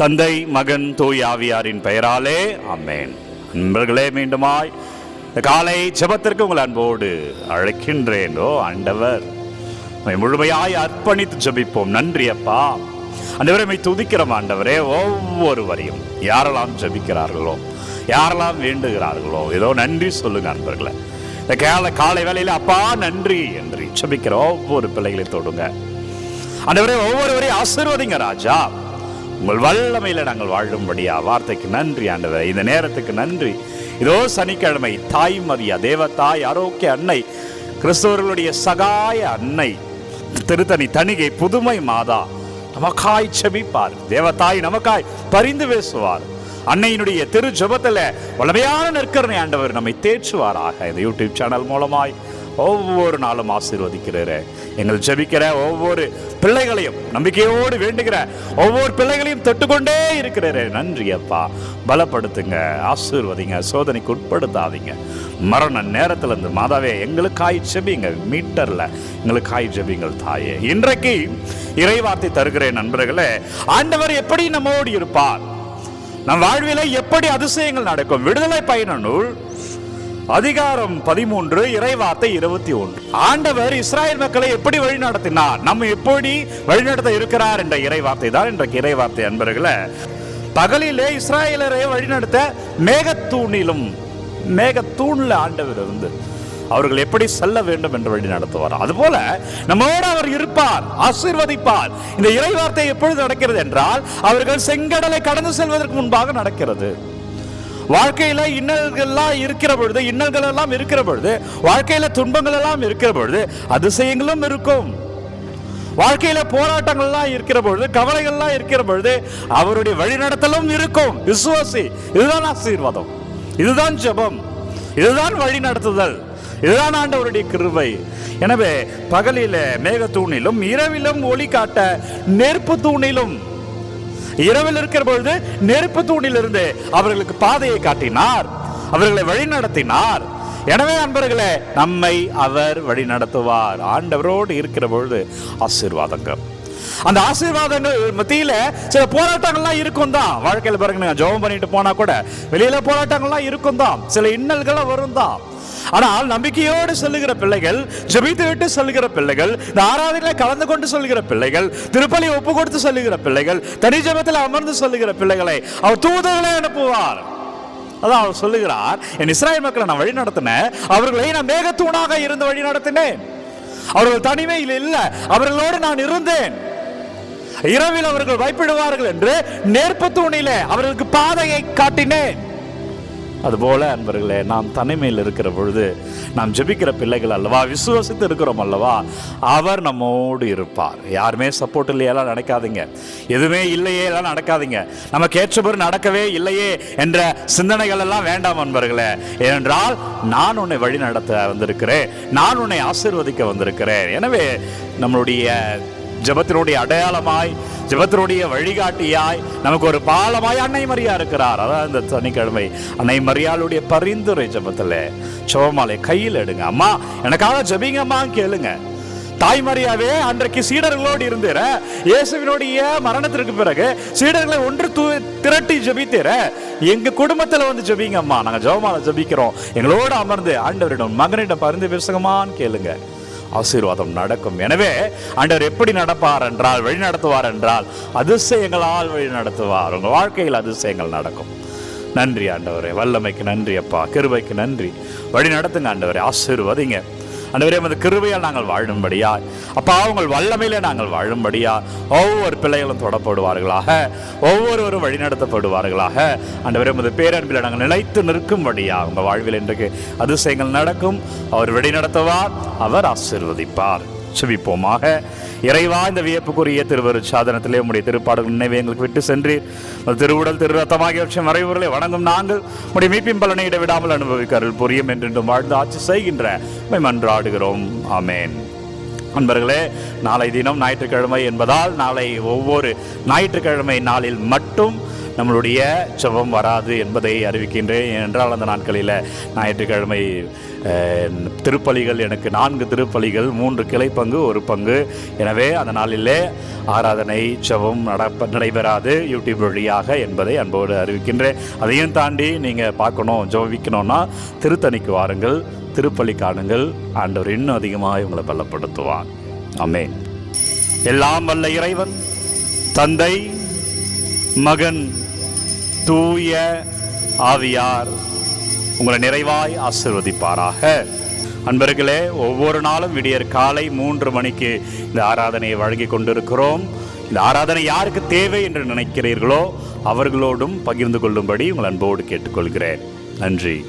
தந்தை மகன் தூய் ஆவியாரின் பெயராலே அம்மேன் நண்பர்களே மீண்டுமாய் இந்த காலை ஜெபத்திற்கு உங்கள் அன்போடு அழைக்கின்றேன். ஓ ஆண்டவர் முழுமையாய் அர்ப்பணித்து ஜெபிப்போம். நன்றி அப்பா. அந்தவரை உம்மை துதிக்கிறோம் ஆண்டவரே. ஒவ்வொருவரையும் யாரெல்லாம் ஜெபிக்கிறார்களோ யாரெல்லாம் வேண்டுகிறார்களோ ஏதோ நன்றி சொல்லுங்க அன்பர்களே. இந்த கேள காலை வேலையில் அப்பா நன்றி என்று ஜபிக்கிற ஒவ்வொரு பிள்ளைகளை தொடுங்க. அந்தவரை ஒவ்வொருவரையும் ஆசிர்வதிங்க ராஜா. உங்கள் வல்லமையில நாங்கள் வாழும்படியா. வார்த்தைக்கு நன்றி ஆண்டவரே. இந்த நேரத்துக்கு நன்றி. இதோ சனிக்கிழமை தாய் மரியா தேவதாய் ஆரோக்கிய அன்னை கிறிஸ்தவர்களுடைய சகாய அன்னை திருத்தணி தணிகை புதுமை மாதா நமக்காய் செபிப்பார். தேவத்தாய் நமக்காய் பரிந்து பேசுவார். அன்னையினுடைய திரு ஜபத்தில் வளமையான நற்கரணை ஆண்டவர் நம்மை தேற்றுவாராக. இந்த யூடியூப் சேனல் மூலமாய் ஒவ்வொரு நாளும் ஆசீர்வதிக்கிறார். எங்கள் ஜபிக்கிற ஒவ்வொரு பிள்ளைகளையும் நம்பிக்கையோடு வேண்டுகிற ஒவ்வொரு பிள்ளைகளையும் தொட்டுக்கொண்டே இருக்கிறாரு. நன்றி அப்பா. பலப்படுத்துங்க ஆசீர்வதிங்க சோதனைக்கு உட்படுத்தாதீங்க. மரண நேரத்துல இருந்து மாதாவே எங்களுக்காய் ஜெபிங்க. மீட்டர்ல எங்களுக்காய் ஜெபிங்கள் தாயே. இன்றைக்கு இறைவார்த்தை தருகிறேன் நண்பர்களே. ஆண்டவர் எப்படி நம்மோடு இருப்பார்? நம் வாழ்வில் எப்படி அதிசயங்கள் நடக்கும்? விடுதலை பயண நூல் அதிகாரம் பதிமூன்று இறைவார்த்தை இருபத்தி ஒன்று. ஆண்டவர் இஸ்ராயல் மக்களை எப்படி வழிநடத்தினார்? நம்ம எப்படி வழிநடத்த இருக்கிறார் என்ற இறைவார்த்தை தான் இன்றைக்கு இறைவார்த்தை அன்பர்களை. பகலிலே இஸ்ராயலரை வழிநடத்த மேகத்தூணிலும் மேகத்தூணில் ஆண்டவர் இருந்து அவர்கள் எப்படி செல்ல வேண்டும் என்று வழி நடத்துவார். அதுபோல நம்மோடு அவர் இருப்பார் ஆசீர்வதிப்பார். இந்த இறைவார்த்தை எப்பொழுது நடக்கிறது என்றால் அவர்கள் செங்கடலை கடந்து செல்வதற்கு முன்பாக நடக்கிறது. வாழ்க்கையில இன்னல்கள்லாம் இருக்கிற பொழுது இன்னல்கள் எல்லாம் இருக்கிற பொழுது வாழ்க்கையில துன்பங்கள் எல்லாம் இருக்கிற பொழுது அதிசயங்களும் இருக்கும். வாழ்க்கையில போராட்டங்கள்லாம் இருக்கிற பொழுது கவலைகள்லாம் இருக்கிற பொழுது அவருடைய வழிநடத்தலும் இருக்கும். விசுவாசி இதுதான் ஆசீர்வாதம். இதுதான் ஜெபம். இதுதான் வழி நடத்துதல் இதுதான் ஆண்டவருடைய கிருவை எனவே பகலில மேகத்தூணிலும் இரவிலும் ஒளி காட்ட நெருப்பு தூணிலும் இரவில் இருக்கிற பொழுது நெருப்பு தூணிலிருந்து அவர்களுக்கு பாதையை காட்டினார். அவர்களை வழி நடத்தினார். எனவே அன்பர்களே நம்மை அவர் வழி நடத்துவார். ஆண்டவரோடு இருக்கிற பொழுது ஆசீர்வாதங்கள். அந்த ஆசீர்வாதங்கள் மத்தியில சில போராட்டங்கள்லாம் இருக்கும் தான். வாழ்க்கையில் பாருங்க ஜெபம் பண்ணிட்டு போனா கூட வெளியில போராட்டங்கள்லாம் இருக்கும் தான். சில இன்னல்களும் வரும் தான். ஆனால் நம்பிக்கையோடு சொல்லுகிற பிள்ளைகள் ஜெபித்து விட்டு சொல்லுகிற பிள்ளைகள் இந்த ஆராதனையில கலந்து கொண்டு சொல்லுகிற பிள்ளைகள் திருப்பலி ஒப்பு கொடுத்து சொல்லுகிற பிள்ளைகள் தனி ஜெபத்தில் அமர்ந்து சொல்லுகிற பிள்ளைகளை அவர் தூதர்களை அனுப்புவார். அதான் அவர் சொல்லுகிறார் என் இஸ்ராயல் மக்களை நான் வழி நடத்தினேன் அவர்களை நான் மேகத்தூணாக இருந்து வழி நடத்தினேன். அவர்கள் தனிமையில் இல்லை அவர்களோடு நான் இருந்தேன். இரவில் அவர்கள் வைப்பிடுவார்கள் என்று நேர்ப்பு தூணிலே அவர்களுக்கு பாதையை காட்டினேன். அதுபோல அன்பர்களே நாம் தனிமையில் இருக்கிற பொழுது நாம் ஜெபிக்கிற பிள்ளைகள் அல்லவா விசுவாசித்து இருக்கிறோம் அல்லவா அவர் நம்மோடு இருப்பார். யாருமே சப்போர்ட் இல்லையெல்லாம் நடக்காதீங்க. எதுவுமே இல்லையே எல்லாம் நடக்காதீங்க. நமக்கு ஏற்றபடி நடக்கவே இல்லையே என்ற சிந்தனைகள் எல்லாம் வேண்டாம் அன்பர்களே. ஏனென்றால் நான் உன்னை வழி நடத்த வந்திருக்கிறேன் நான் உன்னை ஆசிர்வதிக்க வந்திருக்கிறேன். எனவே நம்மளுடைய ஜபத்தினுடைய அடையாளமாய் ஜபத்தினுடைய வழிகாட்டியாய் நமக்கு ஒரு பாலமாய் அன்னை மரியா இருக்கிறார். அதான் இந்த சனிக்கிழமை. அன்னை மரியாளுடைய பரிந்துரை ஜெபத்தில். ஜெபமாலை கையில் எடுங்க. அம்மா எனக்காக ஜபிங்கம்மா கேளுங்க. தாய் மரியாவே அன்றைக்கு சீடர்களோடு இருந்தேற. இயேசுவினுடைய மரணத்திற்கு பிறகு சீடர்களை ஒன்று தூ திரட்டி ஜெபித்தீர எங்க குடும்பத்துல வந்து ஜபிங்கம்மா. நாங்கள் நாங்க ஜெபமாலை ஜெபிக்கிறோம். எங்களோடு அமர்ந்து ஆண்டவரிடம் மகனிடம் பரிந்து பேசுங்கம்மான்னு கேளுங்க. ஆசீர்வாதம் நடக்கும். எனவே ஆண்டவர் எப்படி நடப்பார் என்றால் வழி நடத்துவார் என்றால் அதிசயங்களால் வழி நடத்துவார். உங்கள் வாழ்க்கையில் அதிசயங்கள் நடக்கும். நன்றி ஆண்டவரே. வல்லமைக்கு நன்றி அப்பா. கிருபைக்கு நன்றி. வழி நடத்துங்க ஆண்டவரே. ஆசீர்வாதிங்க. ஆண்டவரே அந்த கிருவையால் நாங்கள் வாழும்படியா அப்பா உங்கள் வல்லமையில நாங்கள் வாழும்படியா ஒவ்வொரு பிள்ளைகளும் தொடப்படுவார்களாக. ஒவ்வொருவரும் வழிநடத்தப்படுவார்களாக. அன்றுவரே உமது பேரன்பில் நாங்கள் நிலைத்து நிற்கும்படியா உங்கள் வாழ்வில் இன்றைக்கு அதிசயங்கள் நடக்கும். அவர் வழிநடத்துவார் அவர் ஆசீர்வதிப்பார். செவிப்போமாக இறைவா இந்த வியப்புக்குரிய திருவரு சாதனத்திலே உடைய திருப்பாடுகள் நினைவை எங்களுக்கு விட்டு சென்று திருவுடல் திரு ஆகியவற்றின் மறைவுகளை வணங்கும் நாங்கள் உடைய மீட்பின் பலனை இடைவிடாமல் அனுபவிக்க அருள் புரியும் என்றென்றும் வாழ்ந்து ஆட்சி செய்கின்ற மன்றாடுகிறோம். ஆமேன். நண்பர்களே நாளை தினம் ஞாயிற்றுக்கிழமை என்பதால் நாளை ஒவ்வொரு ஞாயிற்றுக்கிழமை நாளில் மட்டும் நம்மளுடைய ஜெபம் வராது என்பதை அறிவிக்கின்றேன். என்றால் அந்த நாட்களில் ஞாயிற்றுக்கிழமை திருப்பலிகள் எனக்கு நான்கு திருப்பலிகள் மூன்று கிளை பங்கு ஒரு பங்கு. எனவே அந்த நாளிலே ஆராதனை ஜெபம் நடப்ப நடைபெறாது யூடியூப் வழியாக என்பதை அன்போடு அறிவிக்கின்றேன். அதையும் தாண்டி நீங்கள் பார்க்கணும் ஜெபிக்கணும்னா திருத்தணிக்கு வாருங்கள் திருப்பலி காணுங்கள். ஆண்டவர் இன்னும் அதிகமாக உங்களை பலப்படுத்துவார். ஆமென். எல்லாம் வல்ல இறைவன் தந்தை மகன் தூய ஆவியார் உங்களை நிறைவாய் ஆசிர்வதிப்பாராக. அன்பர்களே ஒவ்வொரு நாளும் விடியற் காலை மூன்று மணிக்கு இந்த ஆராதனையை வழங்கி கொண்டிருக்கிறோம். இந்த ஆராதனை யாருக்கு தேவை என்று நினைக்கிறீர்களோ அவர்களோடும் பகிர்ந்து கொள்ளும்படி உங்கள் அன்போடு கேட்டுக்கொள்கிறேன். நன்றி.